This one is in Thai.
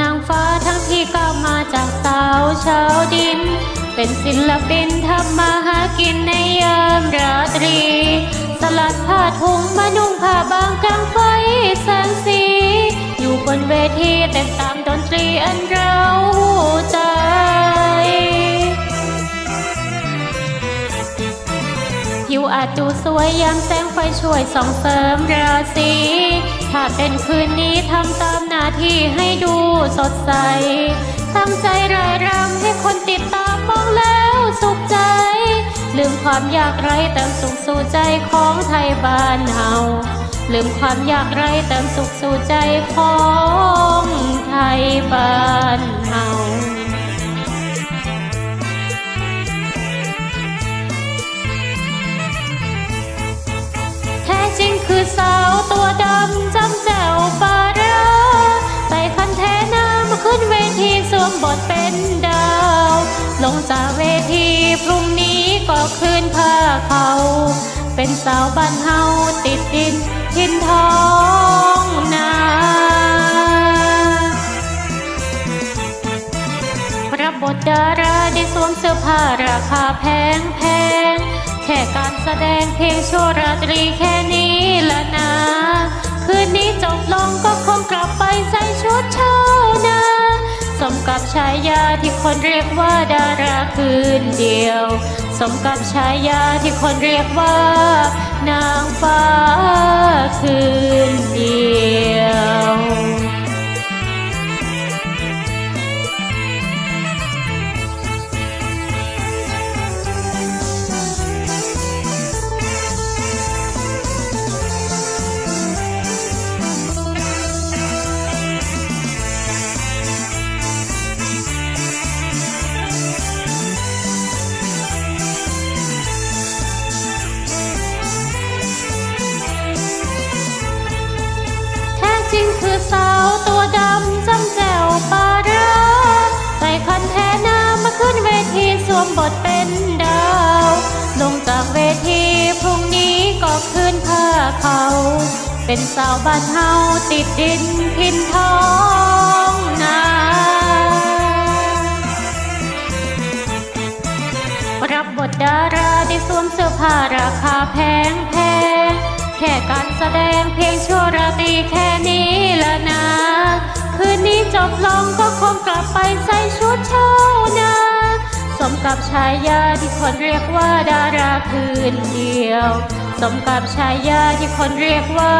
นางฟ้าทั้งที่ก้าวมาจากสาวชาวดิน เป็นศิลปินทำมาหากินในยามราตรี สลัดผ้าถุงมานุ่งผ้าบางกลางไฟแสงสี อยู่บนเวทีเต้นตามดนตรีอันเราใจผิวอาจดูสวยยามแสงไฟช่วยส่องเสริมราศี ถ้าเป็นคืนนี้ทำตามหน้าที่ให้ดูสดใส ตั้งใจรายรำให้คนติดตามมองแล้วสุขใจ ลืมความยากไรเติมสุขสู่ใจของไทยบ้านเฮาลืมความยากไรเติมสุขสู่ใจของไทยบ้านเฮาแท้จริงคือสาว เป็นสาวบ้านเฮาติดดินทินทองนารับบทดาราได้สวมเสื้อผ้าราคาแพงแพงแค่การแสดงเพลงโชว์ราตรีแค่นี้ละนะ คืนนี้จบลงก็คงกลับไปใส่ชุดเช้า กับฉายาที่คนเรียกว่าดาราคืนเดียว สมกับฉายาที่คนเรียกว่า นางฟ้าคืนเดียว ริงคือสาวตัวดำจำแจ๋วปาราใส่คันแท้น้ำมาขึ้นเวทีสวมบทเป็นดาว ลงจากเวทีพรุ่งนี้ก็คืนผ้าเขา เป็นสาวบ้านเฮาติดดินทินทองนารับบทดาราได้สวมเสื้อผ้าราคาแพงแพงแค่การแสดงเพลงชั่วราตรีแค่ บลงก็คงกลับไปใส่ชุดเช้านะสมกับชายาที่คนเรียกว่าดาราคืนเดียว สมกับชายาที่คนเรียกว่า